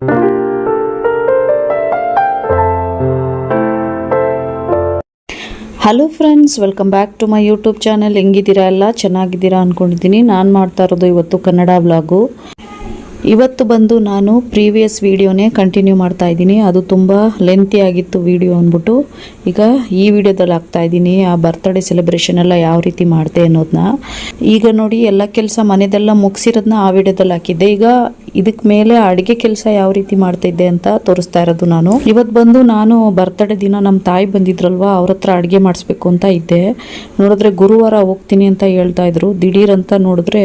Hello friends welcome back to my YouTube channel ಹೆಂಗಿದ್ದೀರಾ ಎಲ್ಲ? ಚೆನ್ನಾಗಿದ್ದೀರಾ ಅಂದ್ಕೊಂಡಿದ್ದೀನಿ ನಾನು ಮಾಡ್ತಾ ಇರೋದು ಇವತ್ತು ಕನ್ನಡ ವ್ಲಾಗು ಇವತ್ತು ಬಂದು ನಾನು ಪ್ರೀವಿಯಸ್ ವೀಡಿಯೋನೇ ಕಂಟಿನ್ಯೂ ಮಾಡ್ತಾ ಇದ್ದೀನಿ. ಅದು ತುಂಬ ಲೆಂತಿ ಆಗಿತ್ತು ವೀಡಿಯೋ ಅಂದ್ಬಿಟ್ಟು. ಈಗ ಈ ವಿಡಿಯೋದಲ್ಲಿ ಹಾಕ್ತಾ ಇದ್ದೀನಿ. ಆ ಬರ್ತ್ಡೇ ಸೆಲೆಬ್ರೇಷನ್ ಎಲ್ಲ ಯಾವ ರೀತಿ ಮಾಡಿದೆ ಅನ್ನೋದನ್ನ ಈಗ ನೋಡಿ, ಎಲ್ಲ ಕೆಲಸ ಮನೆದೆಲ್ಲ ಮುಗಿಸಿರೋದನ್ನ ಆ ವಿಡಿಯೋದಲ್ಲಿ ಹಾಕಿದ್ದೆ. ಈಗ ಇದಕ್ಕೆ ಮೇಲೆ ಅಡುಗೆ ಕೆಲಸ ಯಾವ ರೀತಿ ಮಾಡ್ತಿದ್ದೆ ಅಂತ ತೋರಿಸ್ತಾ ಇರೋದು ನಾನು. ಇವತ್ತು ಬಂದು ನಾನು ಬರ್ತಡೇ ದಿನ ನಮ್ಮ ತಾಯಿ ಬಂದಿದ್ರಲ್ವಾ, ಅವ್ರ ಹತ್ರ ಅಡುಗೆ ಮಾಡಿಸ್ಬೇಕು ಅಂತ ಇದ್ದೆ. ನೋಡಿದ್ರೆ ಗುರುವಾರ ಹೋಗ್ತೀನಿ ಅಂತ ಹೇಳ್ತಾ ಇದ್ರು. ದಿಢೀರ್ ಅಂತ ನೋಡಿದ್ರೆ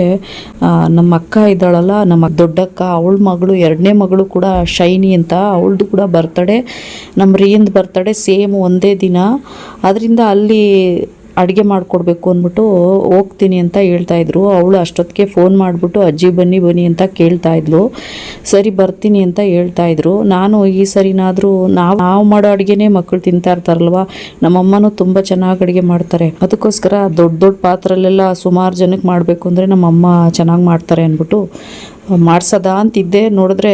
ನಮ್ಮ ಅಕ್ಕ ಇದ್ದಾಳಲ್ಲ, ನಮ್ಮ ದೊಡ್ಡಕ್ಕ, ಅವಳ ಮಗಳು, ಎರಡನೇ ಮಗಳು ಕೂಡ ಶೈನಿ ಅಂತ, ಅವಳದು ಕೂಡ ಬರ್ತಡೇ. ನಮ್ಮ ರೀಂದ್ ಬರ್ತಡೇ ಸೇಮ್ ಒಂದೇ ದಿನ. ಅದರಿಂದ ಅಲ್ಲಿ ಅಡುಗೆ ಮಾಡಿಕೊಡ್ಬೇಕು ಅಂದ್ಬಿಟ್ಟು ಹೋಗ್ತೀನಿ ಅಂತ ಹೇಳ್ತಾ ಇದ್ರು. ಅವಳು ಅಷ್ಟೊತ್ತಿಗೆ ಫೋನ್ ಮಾಡಿಬಿಟ್ಟು, ಅಜ್ಜಿ ಬನ್ನಿ ಬನ್ನಿ ಅಂತ ಕೇಳ್ತಾ ಇದ್ಲು. ಸರಿ, ಬರ್ತೀನಿ ಅಂತ ಹೇಳ್ತಾ ಇದ್ರು. ನಾನು ಈ ಸರಿನಾದರೂ ನಾವು ನಾವು ಮಾಡೋ ಅಡುಗೆನೇ ಮಕ್ಕಳು ತಿಂತಾ ಇರ್ತಾರಲ್ವ? ನಮ್ಮಮ್ಮನೂ ತುಂಬ ಚೆನ್ನಾಗಿ ಅಡುಗೆ ಮಾಡ್ತಾರೆ. ಅದಕ್ಕೋಸ್ಕರ ದೊಡ್ಡ ದೊಡ್ಡ ಪಾತ್ರಲ್ಲೆಲ್ಲ ಸುಮಾರು ಜನಕ್ಕೆ ಮಾಡಬೇಕು ಅಂದರೆ ನಮ್ಮಮ್ಮ ಚೆನ್ನಾಗಿ ಮಾಡ್ತಾರೆ ಅಂದ್ಬಿಟ್ಟು ಮಾಡ್ಸದ? ಅಂತಿದ್ದೆ. ನೋಡಿದ್ರೆ,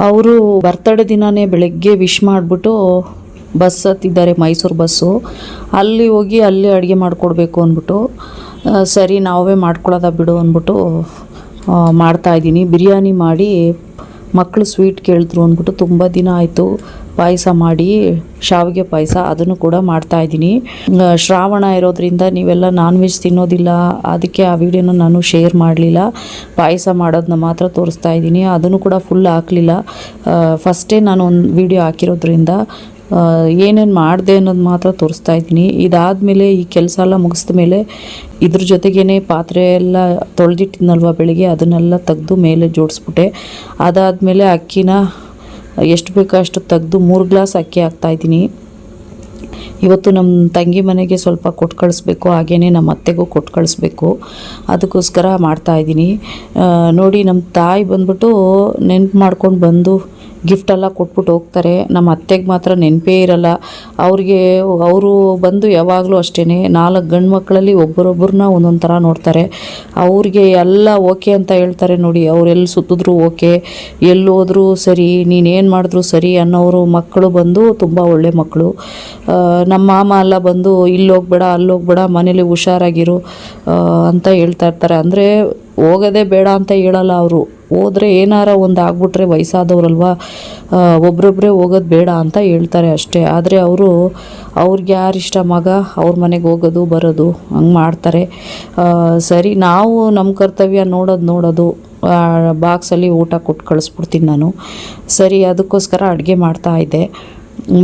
ಅವರು ಬರ್ತಡೇ ದಿನನೇ ಬೆಳಗ್ಗೆ ವಿಶ್ ಮಾಡಿಬಿಟ್ಟು ಬಸ್ ಹತ್ತಿದ್ದಾರೆ, ಮೈಸೂರು ಬಸ್ಸು. ಅಲ್ಲಿ ಹೋಗಿ ಅಲ್ಲಿ ಅಡುಗೆ ಮಾಡಿಕೊಡ್ಬೇಕು ಅಂದ್ಬಿಟ್ಟು ಸರಿ ನಾವೇ ಮಾಡ್ಕೊಳ್ಳೋದ ಬಿಡು ಅಂದ್ಬಿಟ್ಟು ಮಾಡ್ತಾಯಿದ್ದೀನಿ ಬಿರಿಯಾನಿ ಮಾಡಿ ಮಕ್ಕಳು ಸ್ವೀಟ್ ಕೇಳಿದ್ರು ಅಂದ್ಬಿಟ್ಟು ತುಂಬ ದಿನ ಆಯಿತು. ಪಾಯಸ ಮಾಡಿ, ಶಾವಿಗೆ ಪಾಯಸ ಅದನ್ನು ಕೂಡ ಮಾಡ್ತಾಯಿದ್ದೀನಿ ಶ್ರಾವಣ ಇರೋದ್ರಿಂದ ನೀವೆಲ್ಲ ನಾನ್ ವೆಜ್ ತಿನ್ನೋದಿಲ್ಲ. ಅದಕ್ಕೆ ಆ ವಿಡಿಯೋನ ನಾನು ಶೇರ್ ಮಾಡಲಿಲ್ಲ. ಪಾಯಸ ಮಾಡೋದನ್ನ ಮಾತ್ರ ತೋರಿಸ್ತಾ ಇದ್ದೀನಿ. ಅದನ್ನು ಕೂಡ ಫುಲ್ ಹಾಕಲಿಲ್ಲ. ಫಸ್ಟೇ ನಾನು ಒಂದು ವಿಡಿಯೋ ಹಾಕಿರೋದ್ರಿಂದ ಏನೇನು ಮಾಡಿದೆ ಅನ್ನೋದು ಮಾತ್ರ ತೋರಿಸ್ತಾ ಇದ್ದೀನಿ. ಇದಾದಮೇಲೆ ಈ ಕೆಲಸ ಎಲ್ಲ ಮುಗಿಸಿದ ಮೇಲೆ ಇದ್ರ ಜೊತೆಗೇನೆ ಪಾತ್ರೆ ಎಲ್ಲ ತೊಳೆದಿಟ್ಟಿದ್ನಲ್ವ ಬೆಳಿಗ್ಗೆ? ಅದನ್ನೆಲ್ಲ ತೆಗೆದು ಮೇಲೆ ಜೋಡಿಸ್ಬಿಟ್ಟೆ. ಅದಾದಮೇಲೆ ಅಕ್ಕಿನ ಎಷ್ಟು ಬೇಕೋ ಅಷ್ಟು ತೆಗೆದು ಮೂರು ಗ್ಲಾಸ್ ಅಕ್ಕಿ ಹಾಕ್ತಾಯಿದ್ದೀನಿ ಇವತ್ತು ನಮ್ಮ ತಂಗಿ ಮನೆಗೆ ಸ್ವಲ್ಪ ಕೊಟ್ಟು ಕಳಿಸ್ಬೇಕು ಹಾಗೇ ನಮ್ಮ ಅತ್ತೆಗೂ ಕೊಟ್ಟು ಕಳಿಸ್ಬೇಕು. ಅದಕ್ಕೋಸ್ಕರ ಮಾಡ್ತಾಯಿದ್ದೀನಿ ನೋಡಿ ನಮ್ಮ ತಾಯಿ ಬಂದ್ಬಿಟ್ಟು ನೆನ್ಪು ಮಾಡ್ಕೊಂಡು ಬಂದು ಗಿಫ್ಟೆಲ್ಲ ಕೊಟ್ಬಿಟ್ಟು ಹೋಗ್ತಾರೆ. ನಮ್ಮ ಅತ್ತೆಗೆ ಮಾತ್ರ ನೆನಪೇ ಇರಲ್ಲ. ಅವ್ರಿಗೆ, ಅವರು ಬಂದು ಯಾವಾಗಲೂ ಅಷ್ಟೇ ನಾಲ್ಕು ಗಂಡು ಮಕ್ಕಳಲ್ಲಿ ಒಬ್ಬರೊಬ್ಬರನ್ನ ಒಂದೊಂದು ಥರ ನೋಡ್ತಾರೆ. ಅವ್ರಿಗೆ ಎಲ್ಲ ಓಕೆ ಅಂತ ಹೇಳ್ತಾರೆ ನೋಡಿ, ಅವ್ರು ಎಲ್ಲಿ ಸುತ್ತಿದ್ರು ಓಕೆ ಎಲ್ಲಿ ಹೋದರೂ ಸರಿ ನೀನೇನು ಮಾಡಿದ್ರು ಸರಿ ಅನ್ನೋರು ಮಕ್ಕಳು ಬಂದು ತುಂಬ ಒಳ್ಳೆ ಮಕ್ಕಳು. ನಮ್ಮ ಮಾಮ ಎಲ್ಲ ಬಂದು ಇಲ್ಲಿ ಹೋಗ್ಬೇಡ, ಅಲ್ಲಿ ಹೋಗ್ಬೇಡ, ಮನೇಲಿ ಹುಷಾರಾಗಿರು ಅಂತ ಹೇಳ್ತಾ ಇರ್ತಾರೆ. ಅಂದರೆ ಹೋಗೋದೇ ಬೇಡ ಅಂತ ಹೇಳಲ್ಲ ಅವರು. ಹೋದರೆ ಏನಾರ ಒಂದು ಆಗ್ಬಿಟ್ರೆ ವಯಸ್ಸಾದವ್ರಲ್ವಾ ಒಬ್ರೊಬ್ಬರೇ ಹೋಗೋದು ಬೇಡ ಅಂತ ಹೇಳ್ತಾರೆ ಅಷ್ಟೇ. ಆದರೆ ಅವರು, ಅವ್ರಿಗೆ ಯಾರು ಇಷ್ಟ ಮಗ? ಅವ್ರ ಮನೆಗೆ ಹೋಗೋದು, ಬರೋದು, ಹಂಗೆ ಮಾಡ್ತಾರೆ. ಸರಿ, ನಾವು ನಮ್ಮ ಕರ್ತವ್ಯ ನೋಡೋದು ನೋಡೋದು. ಬಾಕ್ಸಲ್ಲಿ ಊಟ ಕೊಟ್ಟು ಕಳಿಸ್ಬಿಡ್ತೀನಿ ನಾನು. ಸರಿ, ಅದಕ್ಕೋಸ್ಕರ ಅಡುಗೆ ಮಾಡ್ತಾ ಇದ್ದೆ.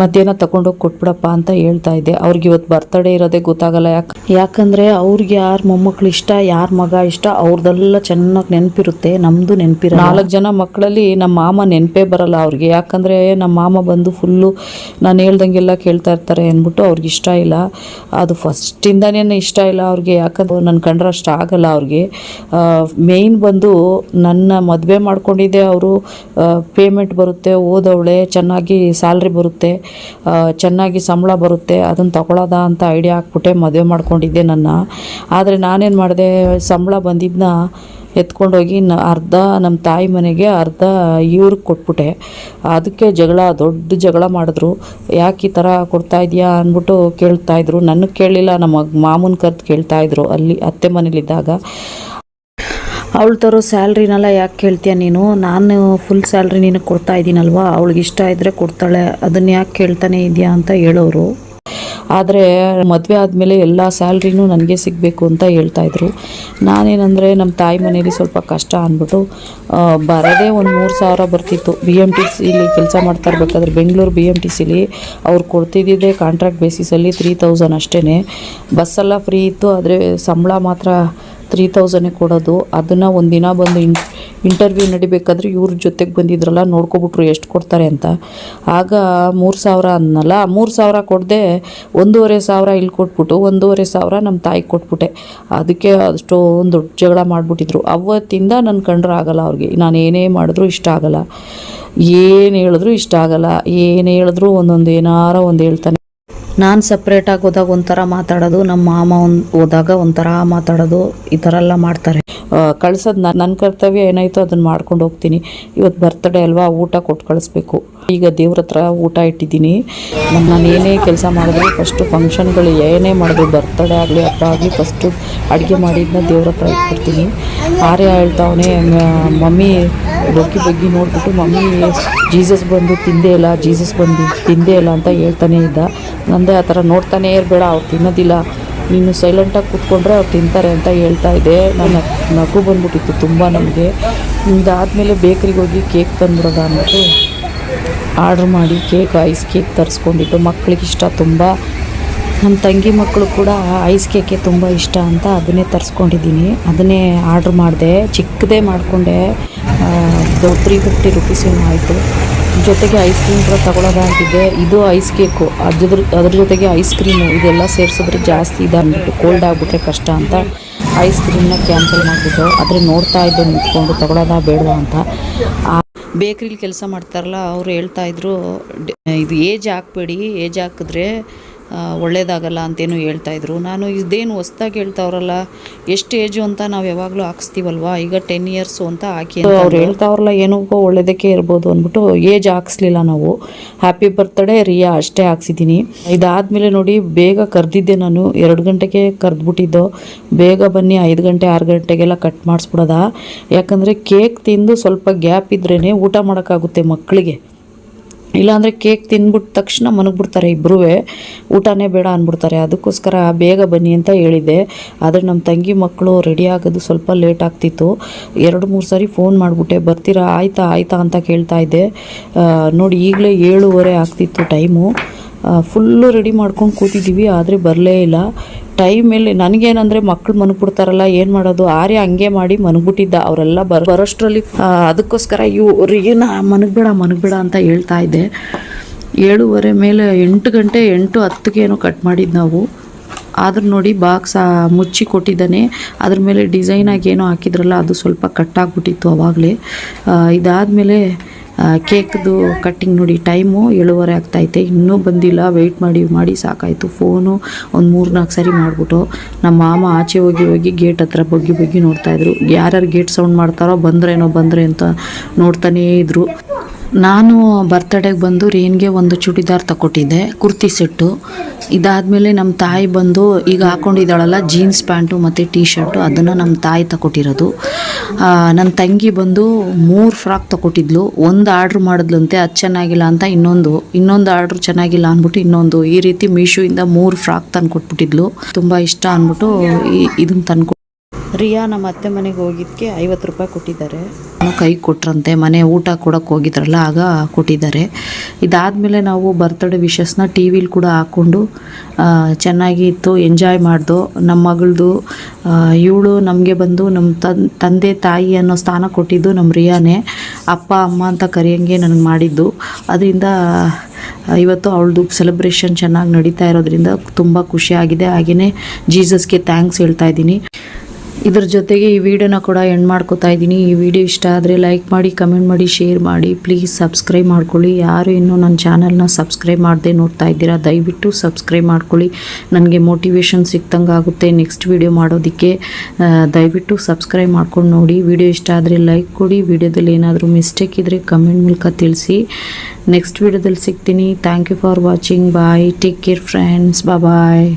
ಮಧ್ಯಾಹ್ನ ತಗೊಂಡೋಗಿ ಕೊಟ್ಬಿಡಪ್ಪ ಅಂತ ಹೇಳ್ತಾ ಇದ್ದೆ. ಅವ್ರಿಗೆ ಇವತ್ತು ಬರ್ತಡೇ ಇರೋದೇ ಗೊತ್ತಾಗಲ್ಲ ಯಾಕೆ ಯಾಕಂದರೆ ಅವ್ರಿಗೆ ಯಾರು ಮೊಮ್ಮಕ್ಳು ಇಷ್ಟ, ಯಾರ ಮಗ ಇಷ್ಟ ಅವ್ರದ್ದೆಲ್ಲ ಚೆನ್ನಾಗಿ ನೆನಪಿರುತ್ತೆ. ನಮ್ಮದು ನೆನಪಿರ ನಾಲ್ಕು ಜನ ಮಕ್ಕಳಲ್ಲಿ ನಮ್ಮ ಮಾಮ ನೆನಪೇ ಬರಲ್ಲ ಅವ್ರಿಗೆ. ಯಾಕಂದರೆ ನಮ್ಮ ಮಾಮ ಬಂದು ಫುಲ್ಲು ನಾನು ಹೇಳ್ದಂಗೆಲ್ಲ ಕೇಳ್ತಾ ಇರ್ತಾರೆ ಅಂದ್ಬಿಟ್ಟು ಅವ್ರಿಗೆ ಇಷ್ಟ ಇಲ್ಲ. ಅದು ಫಸ್ಟಿಂದನೇ ಇಷ್ಟ ಇಲ್ಲ ಅವ್ರಿಗೆ. ಯಾಕಂದ್ರೆ ನನ್ನ ಕಂಡ್ರೆ ಅಷ್ಟು ಆಗಲ್ಲ ಅವ್ರಿಗೆ. ಮೇಯ್ನ್ ಬಂದು ನನ್ನ ಮದುವೆ ಮಾಡ್ಕೊಂಡಿದ್ದೆ ಅವರು. ಪೇಮೆಂಟ್ ಬರುತ್ತೆ, ಓದವಳೆ, ಚೆನ್ನಾಗಿ ಸ್ಯಾಲ್ರಿ ಬರುತ್ತೆ. ಆ, ಚೆನ್ನಾಗಿ ಸಂಬಳ ಬರುತ್ತೆ. ಅದನ್ನು ತಗೊಳ್ಳೋದ ಅಂತ ಐಡಿಯಾ ಹಾಕ್ಬಿಟ್ಟೆ ಮದುವೆ ಮಾಡ್ಕೊಂಡಿದ್ದೆ ನನ್ನ. ಆದರೆ ನಾನೇನು ಮಾಡಿದೆ ಸಂಬಳ ಬಂದಿದ್ದನ್ನ ಎತ್ಕೊಂಡೋಗಿ ನ ಅರ್ಧ ನಮ್ಮ ತಾಯಿ ಮನೆಗೆ ಅರ್ಧ ಇವ್ರಿಗೆ ಕೊಟ್ಬಿಟ್ಟೆ. ಅದಕ್ಕೆ ಜಗಳ ದೊಡ್ಡ ಜಗಳ ಮಾಡಿದ್ರು. ಯಾಕೆ ಈ ಥರ ಕೊಡ್ತಾ ಇದೆಯಾ ಅಂದ್ಬಿಟ್ಟು ಕೇಳ್ತಾ ಇದ್ರು. ನನಗೆ ಕೇಳಲಿಲ್ಲ ನಮ್ಮ ಮಾಮೂನ ಕರೆದು ಕೇಳ್ತಾ ಇದ್ರು ಅಲ್ಲಿ ಅತ್ತೆ ಮನೇಲಿದ್ದಾಗ. ಅವಳು ತರೋ ಸ್ಯಾಲ್ರಿನೆಲ್ಲ ಯಾಕೆ ಕೇಳ್ತೀಯ ನೀನು? ನಾನು ಫುಲ್ ಸ್ಯಾಲ್ರಿ ನಿನಗೆ ಕೊಡ್ತಾ ಇದ್ದೀನಲ್ವಾ ಅವಳಿಗೆ ಇಷ್ಟ ಇದ್ದರೆ ಕೊಡ್ತಾಳೆ. ಅದನ್ನು ಯಾಕೆ ಕೇಳ್ತಾನೆ ಇದೆಯಾ ಅಂತ ಹೇಳೋರು. ಆದರೆ ಮದುವೆ ಆದಮೇಲೆ ಎಲ್ಲ ಸ್ಯಾಲ್ರಿನೂ ನನಗೆ ಸಿಗಬೇಕು ಅಂತ ಹೇಳ್ತಾಯಿದ್ರು ನಾನೇನಂದರೆ ನಮ್ಮ ತಾಯಿ ಮನೇಲಿ ಸ್ವಲ್ಪ ಕಷ್ಟ ಅಂದ್ಬಿಟ್ಟು ಬರೋದೇ ಒಂದು ಮೂರು ಸಾವಿರ ಬರ್ತಿತ್ತು. ಬಿ ಎಂ ಟಿ ಸಿಲಿ ಕೆಲಸ ಮಾಡ್ತಾ ಇರ್ಬೇಕಾದ್ರೆ ಬೆಂಗಳೂರು ಬಿ ಎಂ ಟಿ ಸಿಲಿ ಅವ್ರು ಕೊಡ್ತಿದ್ದಿದ್ದೆ ಕಾಂಟ್ರಾಕ್ಟ್ ಬೇಸಿಸಲ್ಲಿ ತ್ರೀ ತೌಸಂಡ್ ಅಷ್ಟೇ ಬಸ್ಸೆಲ್ಲ ಫ್ರೀ ಇತ್ತು, ಆದರೆ ಸಂಬಳ ಮಾತ್ರ ತ್ರೀ ತೌಸಂಡೇ ಕೊಡೋದು. ಅದನ್ನು ಒಂದಿನ ಬಂದು ಇನ್ ಇಂಟರ್ವ್ಯೂ ನಡಿಬೇಕಾದ್ರೆ ಇವ್ರ ಜೊತೆಗೆ ಬಂದಿದ್ರಲ್ಲ, ನೋಡ್ಕೊಬಿಟ್ರು ಎಷ್ಟು ಕೊಡ್ತಾರೆ ಅಂತ. ಆಗ ಮೂರು ಸಾವಿರ ಅನ್ನಲ್ಲ, ಮೂರು ಸಾವಿರ ಕೊಡದೆ ಒಂದೂವರೆ ಸಾವಿರ ಇಲ್ಲಿ ಕೊಟ್ಬಿಟ್ಟು, ಒಂದೂವರೆ ಸಾವಿರ ನಮ್ಮ ತಾಯಿಗೆ ಕೊಟ್ಬಿಟ್ಟೆ. ಅದಕ್ಕೆ ಅಷ್ಟೊಂದು ದೊಡ್ಡ ಜಗಳ ಮಾಡಿಬಿಟ್ಟಿದ್ರು. ಅವತ್ತಿಂದ ನನ್ನ ಕಂಡ್ರೆ ಆಗಲ್ಲ ಅವ್ರಿಗೆ. ನಾನು ಏನೇ ಮಾಡಿದ್ರು ಇಷ್ಟ ಆಗಲ್ಲ. ಏನು ಹೇಳಿದ್ರು ಇಷ್ಟ ಆಗಲ್ಲ. ಏನು ಹೇಳಿದ್ರು ಒಂದೊಂದು ಏನಾರ ಒಂದು ಹೇಳ್ತಾನೆ. ನಾನು ಸಪ್ರೇಟಾಗಿ ಹೋದಾಗ ಒಂಥರ ಮಾತಾಡೋದು ನಮ್ಮ ಮಾಮ ಒಂದು ಹೋದಾಗ ಒಂಥರ ಮಾತಾಡೋದು, ಈ ಥರ ಎಲ್ಲ ಮಾಡ್ತಾರೆ. ಕಳ್ಸೋದು ನನ್ನ ಕರ್ತವ್ಯ ಏನಾಯ್ತು ಅದನ್ನು ಮಾಡ್ಕೊಂಡು ಹೋಗ್ತೀನಿ. ಇವತ್ತು ಬರ್ತಡೇ ಅಲ್ವಾ, ಊಟ ಕೊಟ್ಟು ಕಳಿಸ್ಬೇಕು. ಈಗ ದೇವ್ರ ಹತ್ರ ಊಟ ಇಟ್ಟಿದ್ದೀನಿ. ನಾನು ಏನೇ ಕೆಲಸ ಮಾಡಿದ್ರು ಫಸ್ಟು ಫಂಕ್ಷನ್ಗಳು ಏನೇ ಮಾಡಿದ್ರು ಬರ್ತಡೇ ಆಗಲಿ, ಹಬ್ಬ ಆಗಲಿ ಫಸ್ಟು ಅಡುಗೆ ಮಾಡಿದ್ದನ್ನ ದೇವ್ರ ಹತ್ರ ಇಟ್ಬಿಡ್ತೀನಿ. ಆರ್ಯ ಹೇಳ್ತಾವನೆ ಮಮ್ಮಿ ಬಗ್ಗಿ ಬಗ್ಗಿ ನೋಡಿಬಿಟ್ಟು, ಮಮ್ಮಿ ಜೀಸಸ್ ಬಂದು ತಿಂದೇ ಇಲ್ಲ ಜೀಸಸ್ ಬಂದು ತಿಂದೇ ಇಲ್ಲ ಅಂತ ಹೇಳ್ತಾನೆ ಇದ್ದ. ನಂದೇ ಆ ಥರ ನೋಡ್ತಾನೇ ಇರಬೇಡ, ಅವ್ರು ತಿನ್ನೋದಿಲ್ಲ. ನೀನು ಸೈಲೆಂಟಾಗಿ ಕೂತ್ಕೊಂಡ್ರೆ ಅವ್ರು ತಿಂತಾರೆ ಅಂತ ಹೇಳ್ತಾ ಇದ್ದೆ ನನ್ನ ನಗು ಬಂದ್ಬಿಟ್ಟಿತ್ತು ತುಂಬ ನಮಗೆ. ಇದಾದಮೇಲೆ ಬೇಕ್ರಿಗೆ ಹೋಗಿ ಕೇಕ್ ತಂದ್ಬಿಡೋದ ಅಂದ್ಬಿಟ್ಟು ಆರ್ಡ್ರ್ ಮಾಡಿ ಕೇಕ್ ಐಸ್ ಕೇಕ್ ತರಿಸ್ಕೊಂಡಿದ್ದು. ಮಕ್ಳಿಗೆ ಇಷ್ಟ ತುಂಬ. ನಮ್ಮ ತಂಗಿ ಮಕ್ಕಳು ಕೂಡ ಐಸ್ ಕೇಕೆ ತುಂಬ ಇಷ್ಟ ಅಂತ ಅದನ್ನೇ ತರಿಸ್ಕೊಂಡಿದ್ದೀನಿ. ಅದನ್ನೇ ಆರ್ಡ್ರ್ ಮಾಡಿದೆ. ಚಿಕ್ಕದೇ ಮಾಡಿಕೊಂಡೆ. ತ್ರೀ ಫಿಫ್ಟಿ ರುಪೀಸ್ ಏನೋ ಆಯಿತು. ಜೊತೆಗೆ ಐಸ್ ಕ್ರೀಮ್ ಕೂಡ ತಗೊಳ್ಳೋದ ಅಂತಿದ್ದೆ ಇದು ಐಸ್ ಕೇಕು ಅದ್ರ ಅದ್ರ ಜೊತೆಗೆ ಐಸ್ ಕ್ರೀಮು ಇದೆಲ್ಲ ಸೇರಿಸಿದ್ರೆ ಜಾಸ್ತಿ ಇದೆ ಅಂದ್ಬಿಟ್ಟು ಕೋಲ್ಡ್ ಆಗಿಬಿಟ್ರೆ ಕಷ್ಟ ಅಂತ ಐಸ್ ಕ್ರೀಮ್ನ ಕ್ಯಾನ್ಸಲ್ ಮಾಡಿಬಿಟ್ಟು ಆದರೆ ನೋಡ್ತಾ ಇದ್ದೆ ನಿಂತ್ಕೊಂಡು ತಗೊಳ್ಳೋದಾ ಬೇಡವಾ ಅಂತ. ಬೇಕ್ರಿಲಿ ಕೆಲಸ ಮಾಡ್ತಾರಲ್ಲ, ಅವ್ರು ಹೇಳ್ತಾ ಇದ್ರು ಇದು ಏಜ್ ಹಾಕ್ಬೇಡಿ ಏಜ್ ಹಾಕಿದ್ರೆ ಒಳ್ಳೇದಾಗಲ್ಲ ಅಂತೇನು ಹೇಳ್ತಾ ಇದ್ರು. ನಾನು ಇದೇನು ಹೊಸ್ದಾಗಿ ಹೇಳ್ತಾವ್ರಲ್ಲ ಎಷ್ಟು ಏಜು ಅಂತ ನಾವು ಯಾವಾಗಲೂ ಹಾಕ್ಸ್ತೀವಲ್ವಾ? ಈಗ ಟೆನ್ ಇಯರ್ಸು ಅಂತ ಹಾಕಿ ಅವ್ರು ಹೇಳ್ತಾವ್ರಲ್ಲ ಏನೋ ಒಳ್ಳೇದಕ್ಕೆ ಇರ್ಬೋದು ಅಂದ್ಬಿಟ್ಟು ಏಜ್ ಹಾಕ್ಸ್ಲಿಲ್ಲ ನಾವು. ಹ್ಯಾಪಿ ಬರ್ತ್ಡೇ ರಿಯಾ ಅಷ್ಟೇ ಹಾಕ್ಸಿದ್ದೀನಿ. ಇದಾದಮೇಲೆ ನೋಡಿ ಬೇಗ ಕರೆದಿದ್ದೆ ನಾನು. ಎರಡು ಗಂಟೆಗೆ ಕರೆದ್ಬಿಟ್ಟಿದ್ದು. ಬೇಗ ಬನ್ನಿ ಐದು ಗಂಟೆ ಆರು ಗಂಟೆಗೆಲ್ಲ ಕಟ್ ಮಾಡಿಸ್ಬಿಡೋದ? ಯಾಕಂದರೆ ಕೇಕ್ ತಿಂದು ಸ್ವಲ್ಪ ಗ್ಯಾಪ್ ಇದ್ರೇ ಊಟ ಮಾಡೋಕ್ಕಾಗುತ್ತೆ ಮಕ್ಕಳಿಗೆ. ಇಲ್ಲಾಂದರೆ ಕೇಕ್ ತಿಂದ್ಬಿಟ್ಟ ತಕ್ಷಣ ಮನಗ್ಬಿಡ್ತಾರೆ ಇಬ್ಬರೂ ಊಟನೇ ಬೇಡ ಅಂದ್ಬಿಡ್ತಾರೆ ಅದಕ್ಕೋಸ್ಕರ ಬೇಗ ಬನ್ನಿ ಅಂತ ಹೇಳಿದ್ದೆ. ಆದರೆ ನಮ್ಮ ತಂಗಿ ಮಕ್ಕಳು ರೆಡಿ ಆಗೋದು ಸ್ವಲ್ಪ ಲೇಟ್ ಆಗ್ತಿತ್ತು. ಎರಡು ಮೂರು ಸಾರಿ ಫೋನ್ ಮಾಡಿಬಿಟ್ಟೆ. ಬರ್ತೀರಾ? ಆಯ್ತಾ ಆಯ್ತಾ ಅಂತ ಕೇಳ್ತಾ ಇದ್ದೆ. ನೋಡಿ ಈಗಲೇ ಏಳುವರೆ ಆಗ್ತಿತ್ತು ಟೈಮು ಫುಲ್ಲು ರೆಡಿ ಮಾಡ್ಕೊಂಡು ಕೂತಿದ್ದೀವಿ ಆದರೆ ಬರಲೇ ಇಲ್ಲ. ಟೈಮ್ ಮೇಲೆ ನನಗೇನಂದರೆ ಮಕ್ಳು ಮನಗ್ಬಿಡ್ತಾರಲ್ಲ ಏನು ಮಾಡೋದು? ಆರ್ಯ ಹಂಗೆ ಮಾಡಿ ಮನಗ್ಬಿಟ್ಟಿದ್ದ. ಅವರೆಲ್ಲ ಬರ, ಬರೋಷ್ಟರಲ್ಲಿ ಅದಕ್ಕೋಸ್ಕರ ಅದಕ್ಕೋಸ್ಕರ ಇವ್ರಿಗೇನ ಮನಗ್ಬೇಡ ಮನಗ್ಬೇಡ ಅಂತ ಹೇಳ್ತಾ ಇದ್ದೆ. ಏಳುವರೆ ಮೇಲೆ ಎಂಟು ಗಂಟೆ, ಎಂಟು ಹತ್ತಿಗೆ ಏನೋ ಕಟ್ ಮಾಡಿದ್ದು ನಾವು. ಆದ್ರೂ ನೋಡಿ ಬಾಕ್ಸ್ ಮುಚ್ಚಿ ಕೊಟ್ಟಿದ್ದಾನೆ. ಅದ್ರ ಮೇಲೆ ಡಿಸೈನಾಗಿ ಏನೋ ಹಾಕಿದ್ರಲ್ಲ, ಅದು ಸ್ವಲ್ಪ ಕಟ್ಟಾಗ್ಬಿಟ್ಟಿತ್ತು ಅವಾಗಲೇ. ಇದಾದಮೇಲೆ ಕೇಕ್ದು ಕಟ್ಟಿಂಗ್ ನೋಡಿ ಟೈಮು ಏಳುವರೆ ಆಗ್ತೈತೆ ಇನ್ನೂ ಬಂದಿಲ್ಲ. ವೆಯ್ಟ್ ಮಾಡಿ ಮಾಡಿ ಸಾಕಾಯಿತು. ಫೋನು ಒಂದು ಮೂರು ನಾಲ್ಕು ಸಾರಿ ಮಾಡಿಬಿಟ್ಟು ನಮ್ಮ ಮಾಮ ಆಚೆ ಹೋಗಿ ಹೋಗಿ ಗೇಟ್ ಹತ್ರ ಬಗ್ಗಿ ಬಗ್ಗಿ ನೋಡ್ತಾಯಿದ್ರು ಯಾರ್ಯಾರು ಗೇಟ್ ಸೌಂಡ್ ಮಾಡ್ತಾರೋ ಬಂದ್ರೇನೋ ಬಂದ್ರೆ ಅಂತ ನೋಡ್ತಾನೇ ಇದ್ರು. ನಾನು ಬರ್ತಡೇಗೆ ಬಂದು ರೇನ್ಗೆ ಒಂದು ಚೂಡಿದಾರ್ ತಗೊಟ್ಟಿದ್ದೆ ಕುರ್ತಿ ಸೆಟ್ಟು ಇದಾದಮೇಲೆ ನಮ್ಮ ತಾಯಿ ಬಂದು ಈಗ ಹಾಕೊಂಡಿದ್ದಾಳಲ್ಲ ಜೀನ್ಸ್ ಪ್ಯಾಂಟು ಮತ್ತು ಟೀ ಶರ್ಟು ಅದನ್ನು ನಮ್ಮ ತಾಯಿ ತಗೊಟ್ಟಿರೋದು ನನ್ನ ತಂಗಿ ಬಂದು ಮೂರು ಫ್ರಾಕ್ ತಗೊಟ್ಟಿದ್ಲು ಒಂದು ಆರ್ಡ್ರ್ ಮಾಡಿದ್ಲಂತೆ, ಅದು ಚೆನ್ನಾಗಿಲ್ಲ ಅಂತ ಇನ್ನೊಂದು ಇನ್ನೊಂದು ಆರ್ಡ್ರ್ ಚೆನ್ನಾಗಿಲ್ಲ ಅಂದ್ಬಿಟ್ಟು ಇನ್ನೊಂದು. ಈ ರೀತಿ ಮೀಶೋಯಿಂದ ಮೂರು ಫ್ರಾಕ್ ತಂದು ಕೊಟ್ಬಿಟ್ಟಿದ್ಲು ತುಂಬ ಇಷ್ಟ ಅಂದ್ಬಿಟ್ಟು ಇದನ್ನು ತಂದು ರಿಯಾ ನಮ್ಮ ಅತ್ತೆ ಮನೆಗೆ ಹೋಗಿದ್ದಕ್ಕೆ ಐವತ್ತು ರೂಪಾಯಿ ಕೊಟ್ಟಿದ್ದಾರೆ. ಕೈ ಕೊಟ್ರಂತೆ ಮನೆ ಊಟ ಕೊಡೋಕ್ಕೆ ಹೋಗಿದ್ರಲ್ಲ ಆಗ ಕೊಟ್ಟಿದ್ದಾರೆ. ಇದಾದಮೇಲೆ ನಾವು ಬರ್ತ್ಡೇ ವಿಶಸ್ನ ಟಿ ವಿಲಿ ಕೂಡ ಹಾಕ್ಕೊಂಡು ಆ, ಚೆನ್ನಾಗಿ ಇತ್ತು ಎಂಜಾಯ್ ಮಾಡ್ದು. ನಮ್ಮ ಮಗಳದು ಇವಳು ನಮಗೆ ಬಂದು ನಮ್ಮ ತಂದೆ ತಾಯಿ ಅನ್ನೋ ಸ್ಥಾನ ಕೊಟ್ಟಿದ್ದು ನಮ್ಮ ರಿಯಾನೇ. ಅಪ್ಪ ಅಮ್ಮ ಅಂತ ಕರೆಯಂಗೆ ನನಗೆ ಮಾಡಿದ್ದು. ಅದರಿಂದ ಇವತ್ತು ಅವಳದು ಸೆಲೆಬ್ರೇಷನ್ ಚೆನ್ನಾಗಿ ನಡೀತಾ ಇರೋದ್ರಿಂದ ತುಂಬ ಖುಷಿಯಾಗಿದೆ ಹಾಗೆಯೇ ಜೀಸಸ್ಗೆ ಥ್ಯಾಂಕ್ಸ್ ಹೇಳ್ತಾ ಇದ್ದೀನಿ. ಇದ್ರ ಜೊತೆಗೆ ಈ ವಿಡಿಯೋನ ಕೂಡ ಎಂಡ್ ಮಾಡ್ಕೋತಾ ಇದ್ದೀನಿ. ಈ ವಿಡಿಯೋ ಇಷ್ಟ ಆದರೆ ಲೈಕ್ ಮಾಡಿ ಕಮೆಂಟ್ ಮಾಡಿ ಶೇರ್ ಮಾಡಿ. ಪ್ಲೀಸ್ ಸಬ್ಸ್ಕ್ರೈಬ್ ಮಾಡ್ಕೊಳ್ಳಿ. ಯಾರು ಇನ್ನೂ ನನ್ನ ಚಾನಲ್ನ ಸಬ್ಸ್ಕ್ರೈಬ್ ಮಾಡದೆ ನೋಡ್ತಾ ಇದ್ದೀರಾ, ದಯವಿಟ್ಟು ಸಬ್ಸ್ಕ್ರೈಬ್ ಮಾಡ್ಕೊಳ್ಳಿ. ನನಗೆ ಮೋಟಿವೇಶನ್ ಸಿಕ್ತಂಗೆ ಆಗುತ್ತೆ. ನೆಕ್ಸ್ಟ್ ವಿಡಿಯೋ ಮಾಡೋದಕ್ಕೆ ದಯವಿಟ್ಟು ಸಬ್ಸ್ಕ್ರೈಬ್ ಮಾಡ್ಕೊಂಡು ನೋಡಿ. ವಿಡಿಯೋ ಇಷ್ಟ ಆದರೆ ಲೈಕ್ ಕೊಡಿ. ವಿಡಿಯೋದಲ್ಲಿ ಏನಾದರೂ ಮಿಸ್ಟೇಕ್ ಇದ್ದರೆ ಕಮೆಂಟ್ ಮೂಲಕ ತಿಳಿಸಿ. ನೆಕ್ಸ್ಟ್ ವಿಡಿಯೋದಲ್ಲಿ ಸಿಗ್ತೀನಿ. Thank you for watching bye take care friends bye